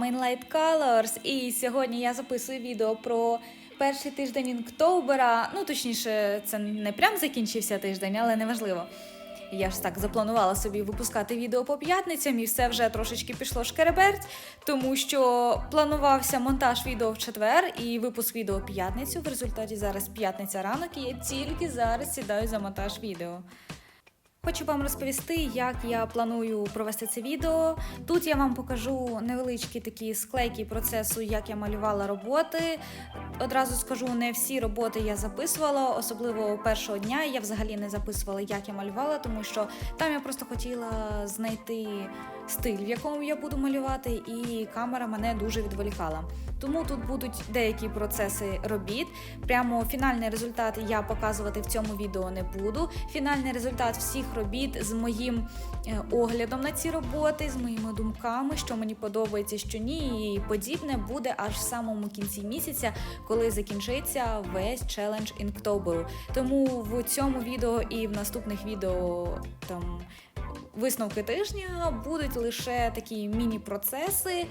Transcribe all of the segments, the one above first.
Всім привіт! З вами Inlight Colors і сьогодні я записую відео про перший тиждень інктобера. Ну, точніше, це не прям закінчився тиждень, але неважливо. Я ж так запланувала собі випускати відео по п'ятницям, і все вже трошечки пішло шкереберть, тому що планувався монтаж відео в четвер і випуск відео в п'ятницю. В результаті зараз п'ятниця ранок, і я тільки зараз сідаю за монтаж відео. Хочу вам розповісти, як я планую провести це відео. Тут я вам покажу невеличкі такі склейки процесу, як я малювала роботи. Одразу скажу, не всі роботи я записувала, особливо першого дня я взагалі не записувала, як я малювала, тому що там я просто хотіла знайти стиль, в якому я буду малювати, і камера мене дуже відволікала. Тому тут будуть деякі процеси робіт. Прямо фінальний результат я показувати в цьому відео не буду. Фінальний результат всіх робіт з моїм е, оглядом на ці роботи, з моїми думками, що мені подобається, що ні, і подібне буде аж в самому кінці місяця, коли закінчиться весь челендж інктоберу. Тому в цьому відео і в наступних відео там. Висновки тижня будуть лише такі міні-процеси,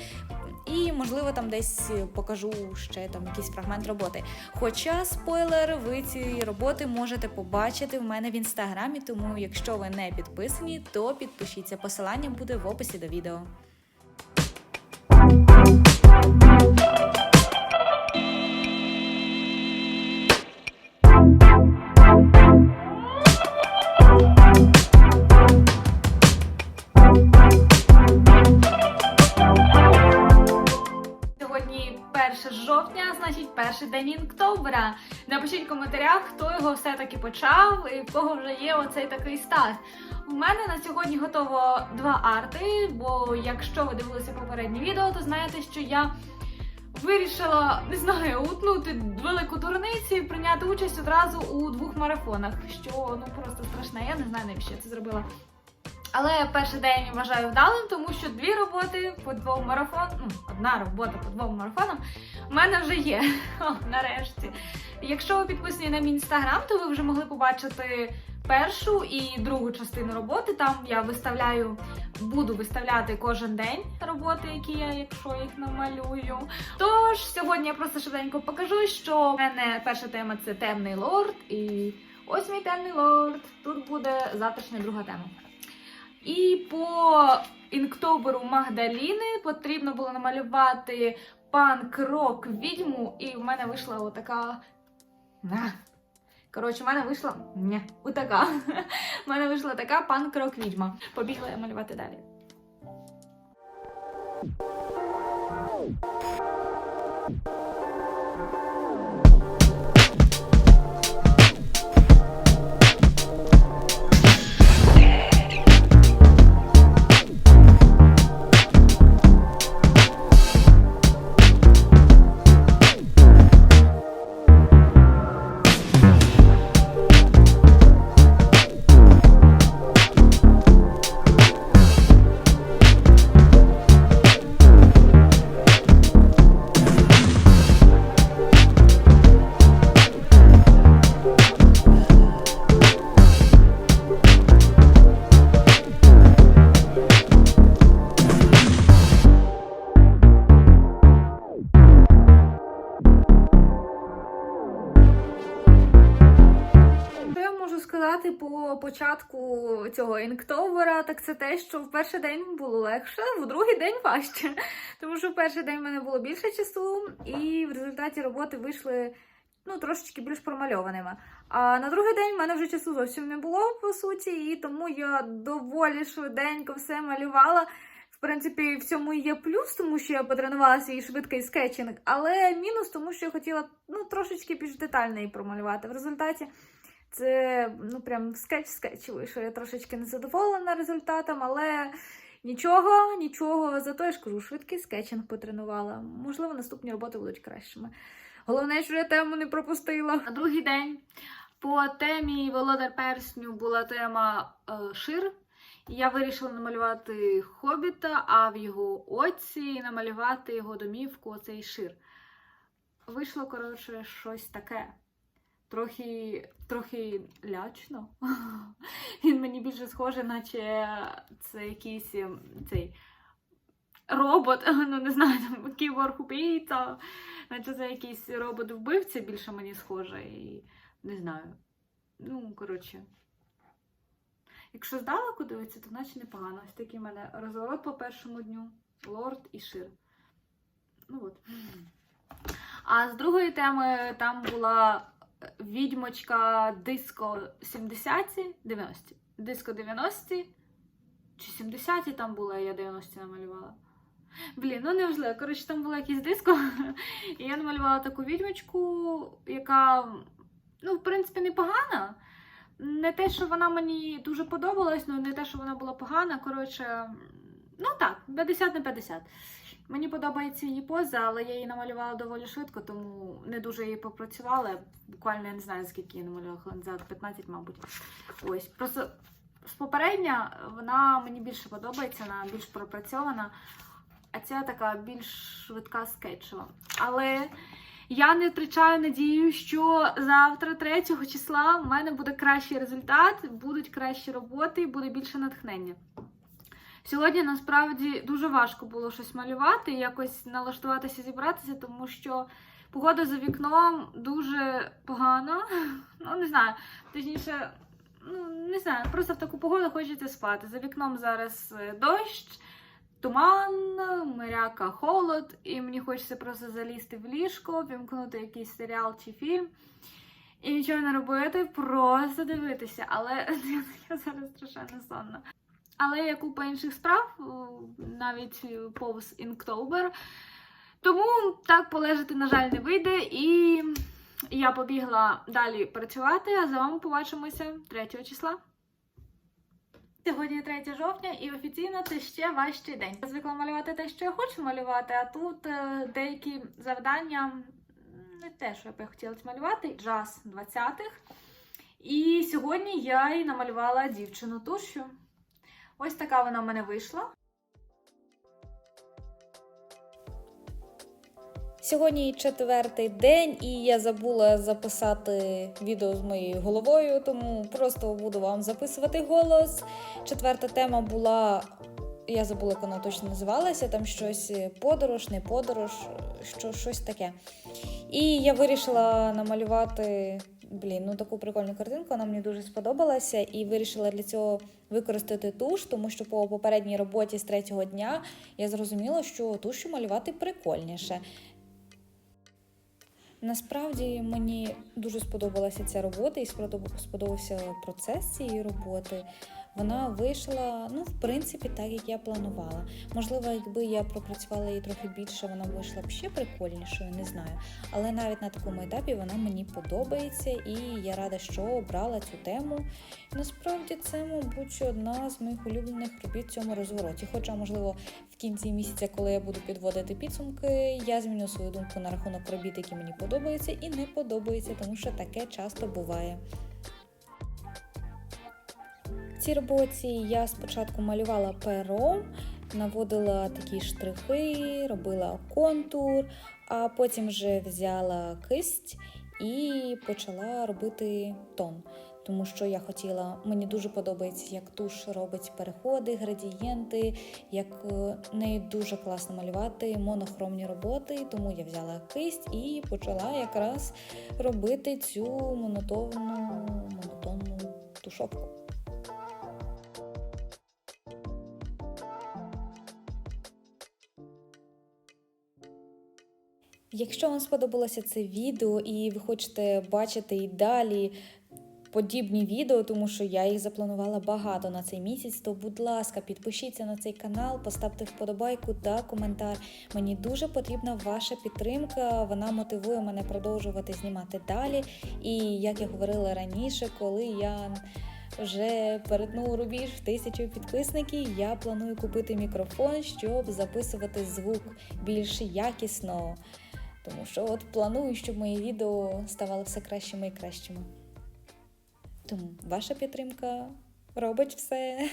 і, можливо, там десь покажу ще там якийсь фрагмент роботи. Хоча спойлер, ви ці роботи можете побачити в мене в інстаграмі, тому якщо ви не підписані, то підпишіться. Посилання буде в описі до відео. В коментарях, хто його все-таки почав і в кого вже є оцей такий старт. У мене на сьогодні готово два арти, бо якщо ви дивилися попереднє відео, то знаєте, що я вирішила, не знаю, утнути велику дурницю і прийняти участь одразу у двох марафонах, що ну просто страшне. Я не знаю, навіщо я це зробила. Але перший день вважаю вдалим, тому що дві роботи по двом марафонам, ну, одна робота по двом марафонам у мене вже є. О, нарешті. Якщо ви підписані на мій інстаграм, то ви вже могли побачити першу і другу частину роботи. Там я виставляю, буду виставляти кожен день роботи, які я, якщо їх намалюю. Тож сьогодні я просто швиденько покажу, що в мене перша тема це темний лорд, і ось мій темний лорд. Тут буде завтрашня друга тема. І по інктоберу Магдаліни потрібно було намалювати панк-рок відьму, і в мене вийшла отака. Коротше, в мене вийшла. Ні, отака. В мене вийшла така панк-рок відьма. Побігла я малювати далі. Що початку цього інктовера, так це те, що в перший день було легше, в другий день важче. Тому що в перший день в мене було більше часу, і в результаті роботи вийшли ну, трошечки більш промальованими. А на другий день в мене вже часу зовсім не було, по суті, і тому я доволі швиденько все малювала. В принципі, в цьому є плюс, тому що я потренувала свій швидкий скетчинг, але мінус, тому що я хотіла ну, трошечки більш детально її промалювати. В результаті це ну прям скетч-скетч вийшов. Я трошечки не задоволена результатом, але нічого, нічого. Зато я ж кажу, швидкий скетчинг потренувала. Можливо, наступні роботи будуть кращими. Головне, що я тему не пропустила. На другий день по темі Володар Персню була тема е, Шир. Я вирішила намалювати хобіта, а в його оці намалювати його домівку, оцей шир. Вийшло, коротше, щось таке. Трохи, трохи лячно. Він мені більше схожий, наче це якийсь ем, цей робот, ну не знаю, там кіборг убійця, наче це якийсь робот вбивця більше мені схоже, і не знаю. Ну, коротше. Якщо здалеку дивитися, то наче непогано. Ось такий в мене розворот по першому дню, лорд і шир. Ну от. А з другої теми там була відьмочка диско 70-ті, 90-ті. Диско 90-ті. Чи 70-ті там була, я 90-ті намалювала. Блін, ну неважливо. Коротше, там було якесь диско. І я намалювала таку відьмочку, яка, ну, в принципі, непогана. Не те, що вона мені дуже подобалась, ну не те, що вона була погана. Коротше, ну так, 50 на 50. Мені подобається її поза, але я її намалювала доволі швидко, тому не дуже її попрацювала. Буквально я не знаю, скільки я намалювала, хвилин за 15, мабуть. Ось. Просто з попередня вона мені більше подобається, вона більш пропрацьована, а ця така більш швидка скетчева. Але я не втрачаю надію, що завтра, 3 числа, в мене буде кращий результат, будуть кращі роботи буде більше натхнення. Сьогодні насправді дуже важко було щось малювати, якось налаштуватися, зібратися, тому що погода за вікном дуже погана. Ну, не знаю, точніше, ну не знаю, просто в таку погоду хочеться спати. За вікном зараз е, дощ, туман, миряка, холод, і мені хочеться просто залізти в ліжко, вімкнути якийсь серіал чи фільм. І нічого не робити, просто дивитися. Але я зараз страшенно сонна. Але є купа інших справ, навіть повз Інктобер. Тому так полежати, на жаль, не вийде. І я побігла далі працювати, а за вами побачимося 3 числа. Сьогодні 3 жовтня, і офіційно це ще важчий день. Я звикла малювати те, що я хочу малювати, а тут е, деякі завдання не те, що я б хотіла малювати. Джаз 20-х. І сьогодні я і намалювала дівчину тушу. Ось така вона в мене вийшла. Сьогодні четвертий день, і я забула записати відео з моєю головою, тому просто буду вам записувати голос. Четверта тема була. Я забула, як вона точно називалася, там щось подорож, не подорож, що, щось таке. І я вирішила намалювати блін, ну таку прикольну картинку, вона мені дуже сподобалася, і вирішила для цього використати туш, тому що по попередній роботі з третього дня я зрозуміла, що тушу малювати прикольніше. Насправді мені дуже сподобалася ця робота і сподобався процес цієї роботи. Вона вийшла, ну, в принципі, так, як я планувала. Можливо, якби я пропрацювала її трохи більше, вона вийшла б ще прикольнішою, не знаю. Але навіть на такому етапі вона мені подобається, і я рада, що обрала цю тему. Насправді це, мабуть, одна з моїх улюблених робіт в цьому розвороті. Хоча, можливо, в кінці місяця, коли я буду підводити підсумки, я зміню свою думку на рахунок робіт, які мені подобаються і не подобаються, тому що таке часто буває. Цій роботі я спочатку малювала пером, наводила такі штрихи, робила контур, а потім вже взяла кисть і почала робити тон. Тому що я хотіла, мені дуже подобається, як туш робить переходи, градієнти, як е, нею дуже класно малювати монохромні роботи. Тому я взяла кисть і почала якраз робити цю монотонну, монотонну тушовку. Якщо вам сподобалося це відео і ви хочете бачити і далі подібні відео, тому що я їх запланувала багато на цей місяць, то будь ласка, підпишіться на цей канал, поставте вподобайку та коментар. Мені дуже потрібна ваша підтримка. Вона мотивує мене продовжувати знімати далі. І як я говорила раніше, коли я вже перетну рубіж в тисячу підписників, я планую купити мікрофон, щоб записувати звук більш якісно. Тому що от планую, щоб мої відео ставали все кращими і кращими. Тому ваша підтримка робить все.